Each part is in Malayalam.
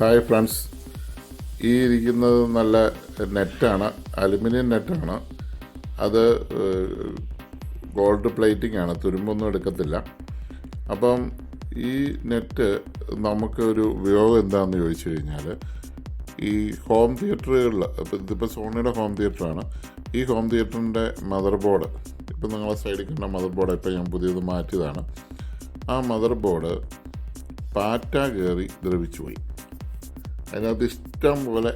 ഹായ് ഫ്രണ്ട്സ് ഈ ഇരിക്കുന്നത് നല്ല നെറ്റാണ് അലുമിനിയം നെറ്റാണ്. അത് ഗോൾഡ് പ്ലേറ്റിംഗ് ആണ് തുരുമ്പൊന്നും എടുക്കത്തില്ല. അപ്പം ഈ നെറ്റ് നമുക്കൊരു ഉപയോഗം എന്താണെന്ന് ചോദിച്ചു കഴിഞ്ഞാൽ ഈ ഹോം തിയേറ്ററുകളിൽ ഇതിപ്പോൾ സോണിയുടെ ഹോം തിയേറ്ററാണ് ഈ ഹോം തിയേറ്ററിന്റെ മദർ ബോർഡ് ഇപ്പം നിങ്ങളെ സൈഡിൽ കണ്ട മദർ ബോർഡ് ഇപ്പം ഞാൻ പുതിയത് മാറ്റിയതാണ്. ആ മദർ ബോർഡ് പാറ്റ കയറി ദ്രവിച്ചു പോയി അതിനകത്ത് ഇഷ്ടം പോലെ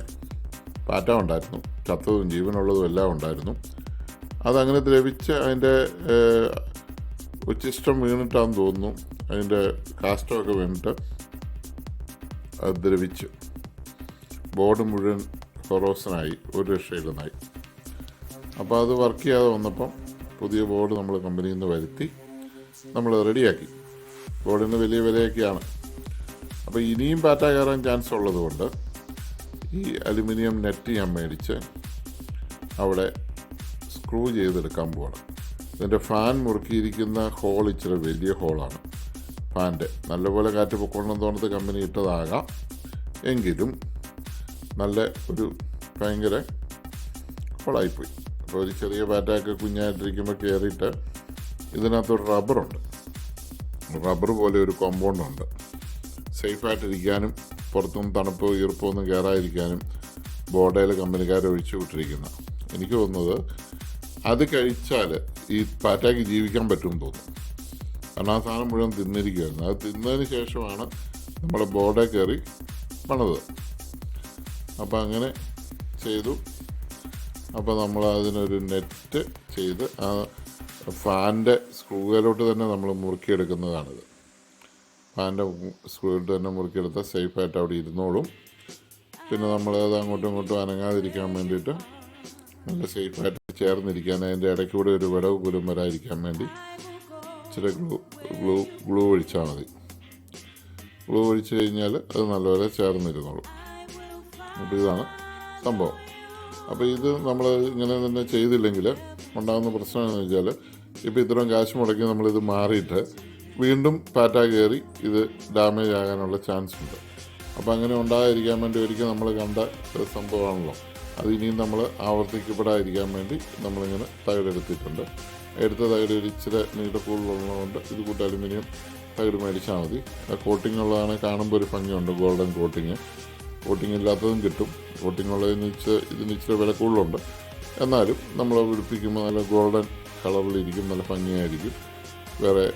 പാറ്റ ഉണ്ടായിരുന്നു. ചത്തതും ജീവനുള്ളതും എല്ലാം ഉണ്ടായിരുന്നു. അതങ്ങനെ ദ്രവിച്ച് അതിന്റെ ഉച്ചിഷ്ടം വീണിട്ടാന്ന് തോന്നുന്നു. അതിന്റെ കാസ്റ്റമൊക്കെ വീണിട്ട് അത് ദ്രവിച്ചു. ബോർഡ് മുഴുവൻ കൊറോസനായി ഒരു രക്ഷയില്ലെന്നായി. അപ്പോൾ അത് വർക്ക് ചെയ്യാതെ വന്നപ്പം പുതിയ ബോർഡ് നമ്മൾ കമ്പനിയിൽ നിന്ന് വരുത്തി നമ്മൾ റെഡിയാക്കി. ബോർഡിന് വലിയ വിലയൊക്കെയാണ്. അപ്പോൾ ഇനിയും പാറ്റ കയറാൻ ചാൻസ് ഉള്ളതുകൊണ്ട് ഈ അലുമിനിയം നെറ്റ് ഞാൻ മേടിച്ച് അവിടെ സ്ക്രൂ ചെയ്തെടുക്കാൻ പോവാണ്. ഇതിന്റെ ഫാൻ മുറുക്കിയിരിക്കുന്ന ഹോൾ ഇച്ചിരി വലിയ ഹോളാണ് ഫാന്റെ നല്ലപോലെ കാറ്റ് പൊക്കോണം തോന്നത്ത് കമ്പനി ഇട്ടതാകാം. എങ്കിലും നല്ല ഒരു ഭയങ്കര ഹോളായിപ്പോയി അപ്പോൾ ഒരു ചെറിയ പാറ്റയൊക്കെ കുഞ്ഞായിട്ടിരിക്കുമ്പോൾ കയറിയിട്ട് ഇതിനകത്തൊരു റബ്ബറുണ്ട് റബ്ബർ പോലെ ഒരു കോമ്പൗണ്ട് ഉണ്ട്. സേഫായിട്ടിരിക്കാനും പുറത്തും തണുപ്പോ ഈർപ്പോ ഒന്നും കയറാതിരിക്കാനും ബോർഡയിൽ കമ്പനിക്കാർ ഒഴിച്ചു വിട്ടിരിക്കുന്ന. എനിക്ക് തോന്നുന്നത് അത് കഴിച്ചാൽ ഈ പാറ്റയ്ക്ക് ജീവിക്കാൻ പറ്റുമെന്ന് തോന്നുന്നു. കാരണം ആ സാധനം മുഴുവൻ തിന്നിരിക്കുകയായിരുന്നു. അത് തിന്നതിന് ശേഷമാണ് നമ്മൾ ബോർഡേ കയറി പണത് അപ്പോൾ അങ്ങനെ ചെയ്തു. അപ്പോൾ നമ്മൾ അതിനൊരു നെറ്റ് ചെയ്ത് ആ ഫാന്റെ സ്ക്രൂവിലോട്ട് തന്നെ നമ്മൾ മുറുക്കിയെടുക്കുന്നതാണിത്. ഫാന്റെ സ്ക്രൂവിട്ട് തന്നെ മുറുക്കിയെടുത്താൽ സേഫായിട്ട് അവിടെ ഇരുന്നോളും. പിന്നെ നമ്മൾ അത് അങ്ങോട്ടും ഇങ്ങോട്ടും അനങ്ങാതിരിക്കാൻ വേണ്ടിയിട്ട് നല്ല സേഫായിട്ട് ചേർന്നിരിക്കാൻ അതിന്റെ ഇടയ്ക്കൂടെ ഒരു വിടവ് പോലും വരാതിരിക്കാൻ വേണ്ടി ഇച്ചിരി ഗ്ലൂ ഗ്ലൂ ഗ്ലൂ ഒഴിച്ചാൽ മതി. ഗ്ലൂ ഒഴിച്ച് കഴിഞ്ഞാൽ അത് നല്ലപോലെ ചേർന്നിരുന്നോളും. അപ്പോൾ ഇതാണ് സംഭവം. അപ്പോൾ ഇത് നമ്മൾ ഇങ്ങനെ തന്നെ ചെയ്തില്ലെങ്കിൽ ഉണ്ടാകുന്ന പ്രശ്നം എന്ന് വെച്ചാൽ ഇപ്പോൾ ഇത്രയും കാശ് മുടക്കി നമ്മളിത് മാറിയിട്ട് വീണ്ടും പാറ്റ കയറി ഇത് ഡാമേജ് ആകാനുള്ള ചാൻസ് ഉണ്ട്. അപ്പോൾ അങ്ങനെ ഉണ്ടാകാതിരിക്കാൻ വേണ്ടി ഒരിക്കൽ നമ്മൾ കണ്ട സംഭവമാണല്ലോ. അത് ഇനിയും നമ്മൾ ആവർത്തിക്കപ്പെടാതിരിക്കാൻ വേണ്ടി നമ്മളിങ്ങനെ തകിടെടുത്തിട്ടുണ്ട് എടുത്ത തകിട് ഒരു ഇച്ചിരി നീണ്ട കൂടുതലുള്ളതുകൊണ്ട് ഇത് കൂട്ട് അലുമിനിയം തകിട് മേടിച്ചാൽ മതി. കോട്ടിംഗ് ഉള്ളതാണ് കാണുമ്പോൾ ഒരു ഭംഗിയുണ്ട് ഗോൾഡൻ കോട്ടിങ് കോട്ടിംഗ് ഇല്ലാത്തതും കിട്ടും. കോട്ടിംഗ് ഉള്ളതിന് ഇച്ചിരി ഇതിന് ഇച്ചിരി വില കൂടുതലുണ്ട്. എന്നാലും നമ്മൾ പിടിപ്പിക്കുമ്പോൾ നല്ല ഗോൾഡൻ കളറിലിരിക്കും നല്ല ഭംഗിയായിരിക്കും. വേറെ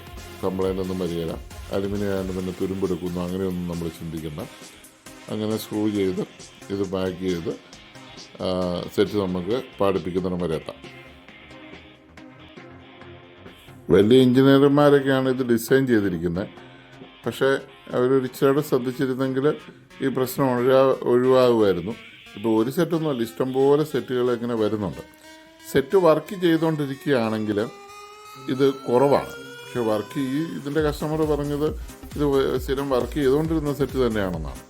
കംപ്ലൈന്റ് ഒന്നും വരികയില്ല. അലുമിനിയം ആയതുകൊണ്ട് പിന്നെ തുരുമ്പെടുക്കുന്നു. അങ്ങനെയൊന്നും നമ്മൾ ചിന്തിക്കണ്ട. അങ്ങനെ സ്ക്രൂ ചെയ്ത് ഇത് പാക്ക് ചെയ്ത് സെറ്റ് നമുക്ക് പാടിപ്പിക്കുന്നിടം വരെ എത്താം. വലിയ എഞ്ചിനീയർമാരൊക്കെയാണ് ഇത് ഡിസൈൻ ചെയ്തിരിക്കുന്നത് പക്ഷേ ഒരു ഇച്ചിരി ശ്രദ്ധിച്ചിരുന്നെങ്കിൽ ഈ പ്രശ്നം ഒഴിവാ ഒഴിവാകുമായിരുന്നു. ഇപ്പോൾ ഒരു സെറ്റൊന്നുമല്ല ഇഷ്ടംപോലെ സെറ്റുകൾ ഇങ്ങനെ വരുന്നുണ്ട്. സെറ്റ് വർക്ക് ചെയ്തുകൊണ്ടിരിക്കുകയാണെങ്കിൽ ഇത് കുറവാണ്. പക്ഷെ വർക്ക് ഈ ഇതിന്റെ കസ്റ്റമർ പറഞ്ഞത് ഇത് സ്ഥിരം വർക്ക് ചെയ്തുകൊണ്ടിരുന്ന സെറ്റ് തന്നെയാണെന്നാണ്.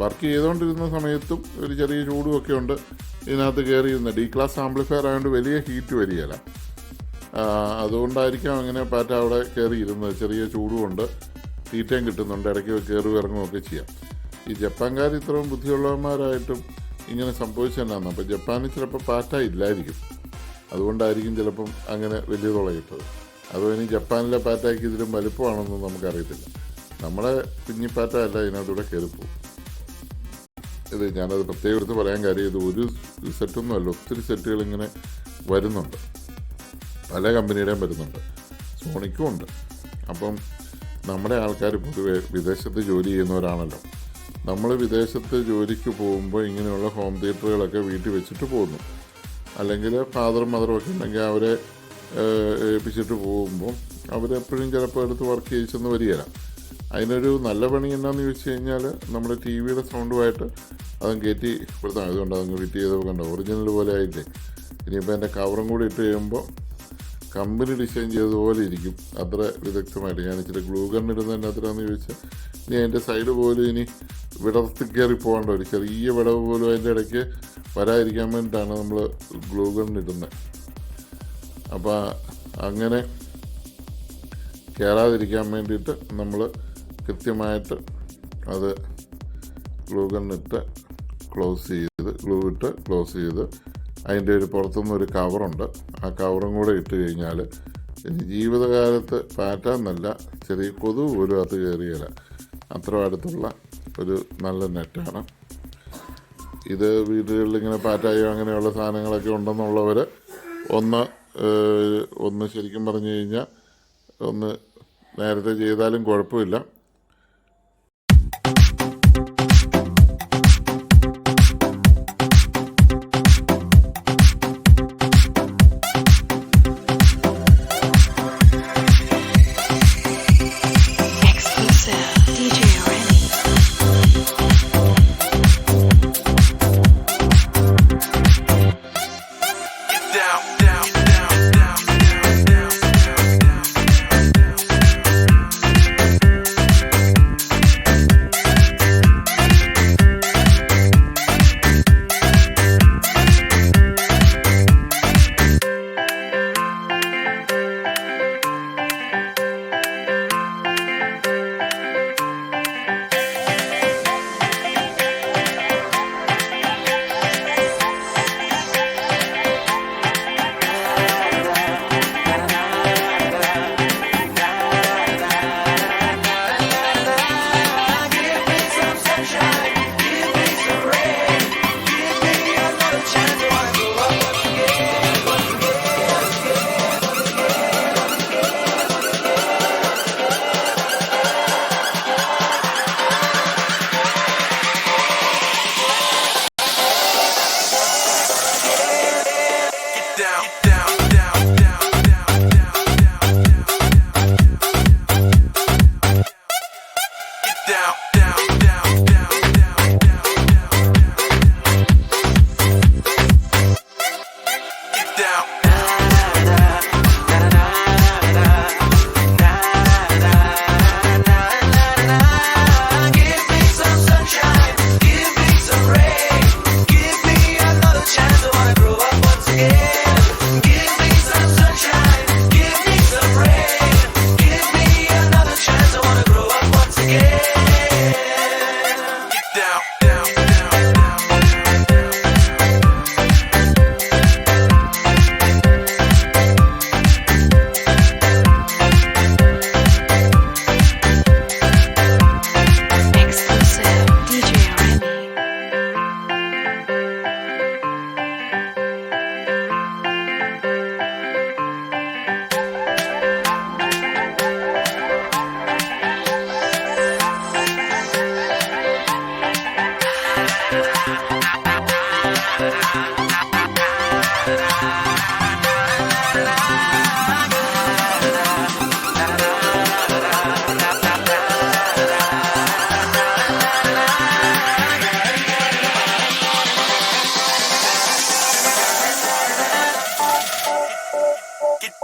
വർക്ക് ചെയ്തുകൊണ്ടിരുന്ന സമയത്തും ഒരു ചെറിയ ചൂടും ഒക്കെ ഉണ്ട്. ഇതിനകത്ത് കയറിയിരുന്ന ഡി ക്ലാസ് ആംപ്ലിഫയർ ആയതുകൊണ്ട് വലിയ ഹീറ്റ് വരികയില്ല. അതുകൊണ്ടായിരിക്കാം അങ്ങനെ പാറ്റ അവിടെ കയറിയിരുന്നത് ചെറിയ ചൂടുമുണ്ട് തീറ്റയും കിട്ടുന്നുണ്ട്. ഇടയ്ക്ക് കയറി ഇറങ്ങുകയൊക്കെ ചെയ്യാം. ഈ ജപ്പാൻകാർ ഇത്രയും ബുദ്ധിയുള്ളവന്മാരായിട്ടും ഇങ്ങനെ സംഭവിച്ചതെന്നാണ് അപ്പോൾ ജപ്പാനിൽ ചിലപ്പോൾ പാറ്റ ഇല്ലായിരിക്കും. അതുകൊണ്ടായിരിക്കും ചിലപ്പം അങ്ങനെ വലിയ തുളയിട്ടത് അതോ ഇനി ജപ്പാനിലെ പാറ്റയ്ക്ക് ഇതിലും വലുപ്പമാണെന്നും നമുക്കറിയത്തില്ല. നമ്മളെ കുഞ്ഞിപ്പാറ്റ അല്ല ഇതിനകത്തൂടെ കയറിപ്പോവും ഇത് ഞാനത് പ്രത്യേകം എടുത്ത് പറയാൻ കാര്യം ഇത് ഒരു സെറ്റൊന്നും അല്ല ഒത്തിരി സെറ്റുകൾ ഇങ്ങനെ വരുന്നുണ്ട്. പല കമ്പനിയുടെയും വരുന്നുണ്ട്. സോണിക്കും ഉണ്ട്. അപ്പം നമ്മുടെ ആൾക്കാർ പൊതുവെ വിദേശത്ത് ജോലി ചെയ്യുന്നവരാണല്ലോ. നമ്മൾ വിദേശത്ത് ജോലിക്ക് പോകുമ്പോൾ ഇങ്ങനെയുള്ള ഹോം തിയേറ്ററുകളൊക്കെ വീട്ടിൽ വെച്ചിട്ട് പോകുന്നു. അല്ലെങ്കിൽ ഫാദറും മദറും ഒക്കെ ഉണ്ടെങ്കിൽ അവരെ ഏൽപ്പിച്ചിട്ട് പോകുമ്പോൾ അവരെപ്പോഴും ചിലപ്പോൾ എടുത്ത് വർക്ക് ചെയ്യിച്ചെന്ന് വരികയില്ല. അതിനൊരു നല്ല പണി എന്താണെന്ന് ചോദിച്ചു കഴിഞ്ഞാൽ നമ്മുടെ ടി വിയുടെ സൗണ്ടുമായിട്ട് അതും കയറ്റി കൊടുത്താൽ അതുകൊണ്ട് അതങ്ങ് ഫിറ്റ് ചെയ്തപ്പോൾ കണ്ടോ? ഒറിജിനൽ പോലെ ആയില്ലേ? ഇനിയിപ്പോൾ എന്റെ കവറും കൂടി ഇട്ട് കഴിയുമ്പോൾ കമ്പനി ഡിസൈൻ ചെയ്തതുപോലെ ഇരിക്കും. അത്ര വിദഗ്ധമായിട്ട് ഞാൻ ഇച്ചിരി ഗ്ലൂ ഗൺ ഇടുന്നതിന്റെ അത്രയാണെന്ന് ചോദിച്ചാൽ ഇനി അതിന്റെ സൈഡ് പോലും ഇനി വിടർത്തി കയറി പോകേണ്ട ഒരു ചെറിയ വിടവ് പോലും അതിന്റെ ഇടയ്ക്ക് വരാതിരിക്കാൻ വേണ്ടിയിട്ടാണ് നമ്മൾ ഗ്ലൂ ഗൺ ഇടുന്നത്. അപ്പോൾ അങ്ങനെ കയറാതിരിക്കാൻ വേണ്ടിയിട്ട് നമ്മൾ കൃത്യമായിട്ട് അത് ഗ്ലൂ ഗണ്ണിട്ട് ക്ലോസ് ചെയ്ത് ഗ്ലൂ ഇട്ട് ക്ലോസ് ചെയ്ത് അതിന്റെ ഒരു പുറത്തുനിന്ന് ഒരു കവറുണ്ട്. ആ കവറും കൂടെ ഇട്ട് കഴിഞ്ഞാൽ ജീവിതകാലത്ത് പാറ്റാന്നല്ല ചെറിയ കൊതുക് പോലും അത് കയറിയില്ല അത്ര അടുത്തുള്ള ഒരു നല്ല നെറ്റാണ്. ഇത് വീടുകളിൽ ഇങ്ങനെ പാറ്റായോ അങ്ങനെയുള്ള സാധനങ്ങളൊക്കെ ഉണ്ടെന്നുള്ളവർ ഒന്ന് ഒന്ന് ശരിക്കും പറഞ്ഞു കഴിഞ്ഞാൽ ഒന്ന് നേരത്തെ ചെയ്താലും കുഴപ്പമില്ല.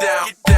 down. Get down.